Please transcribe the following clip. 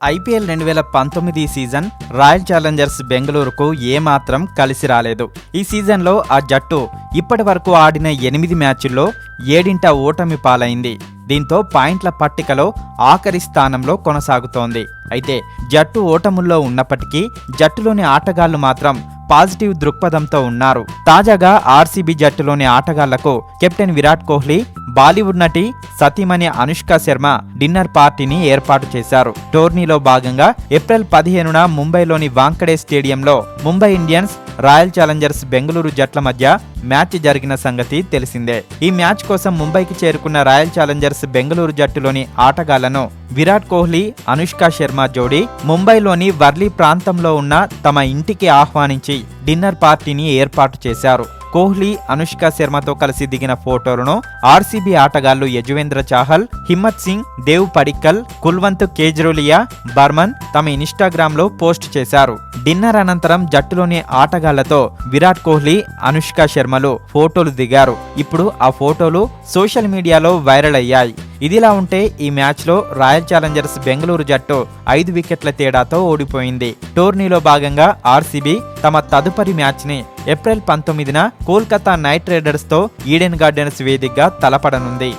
IPL రెండు వేల పంతొమ్మిది సీజన్ రాయల్ ఛాలెంజర్స్ బెంగళూరుకు ఏమాత్రం కలిసి రాలేదు. ఈ సీజన్లో ఆ జట్టు ఇప్పటి వరకు ఆడిన ఎనిమిది మ్యాచుల్లో ఏడింట ఓటమి పాలైంది. దీంతో పాయింట్ల పట్టికలో ఆఖరి స్థానంలో కొనసాగుతోంది. అయితే జట్టు ఓటముల్లో ఉన్నప్పటికీ జట్టులోని ఆటగాళ్ళు మాత్రం పాజిటివ్ దృక్పథంతో ఉన్నారు. తాజాగా ఆర్సీబీ జట్టులోని ఆటగాళ్ళకు కెప్టెన్ విరాట్ కోహ్లీ బాలీవుడ్ నటి సతీమణి అనుష్క శర్మ డిన్నర్ పార్టీని ఏర్పాటు చేశారు. టోర్నీలో భాగంగా ఏప్రిల్ పదిహేనున ముంబైలోని వాంకడే స్టేడియంలో Mumbai Indians Royal Challengers Bengaluru జట్ల మధ్య మ్యాచ్ జరిగిన సంగతి తెలిసిందే. ఈ మ్యాచ్ కోసం ముంబైకి చేరుకున్న రాయల్ ఛాలెంజర్స్ బెంగళూరు జట్టులోని ఆటగాళ్ళను విరాట్ కోహ్లీ అనుష్క శర్మ జోడీ ముంబైలోని వర్లీ ప్రాంతంలో ఉన్న తమ ఇంటికి ఆహ్వానించి డిన్నర్ పార్టీని ఏర్పాటు చేశారు. కోహ్లీ అనుష్క శర్మతో కలిసి దిగిన ఫోటోలను ఆర్సీబీ ఆటగాళ్ళు యజువేంద్ర చాహల్ హిమ్మత్ సింగ్ దేవ్ పడిక్కల్ కుల్వంత్ కేజ్రోలియా బర్మన్ తమ ఇన్స్టాగ్రామ్లో పోస్ట్ చేశారు. డిన్నర్ అనంతరం జట్టులోని ఆటగాళ్ళతో విరాట్ కోహ్లీ అనుష్క శర్మలు ఫోటోలు దిగారు. ఇప్పుడు ఆ ఫోటోలు సోషల్ మీడియాలో వైరల్ అయ్యాయి. ఇదిలా ఉంటే ఈ మ్యాచ్లో రాయల్ ఛాలెంజర్స్ బెంగళూరు జట్టు ఐదు వికెట్ల తేడాతో ఓడిపోయింది. టోర్నీలో భాగంగా ఆర్సీబీ తమ తదుపరి మ్యాచ్ని ఏప్రిల్ పంతొమ్మిదిన కోల్కతా నైట్ రైడర్స్తో ఈడెన్ గార్డెన్స్ వేదికగా తలపడనుంది.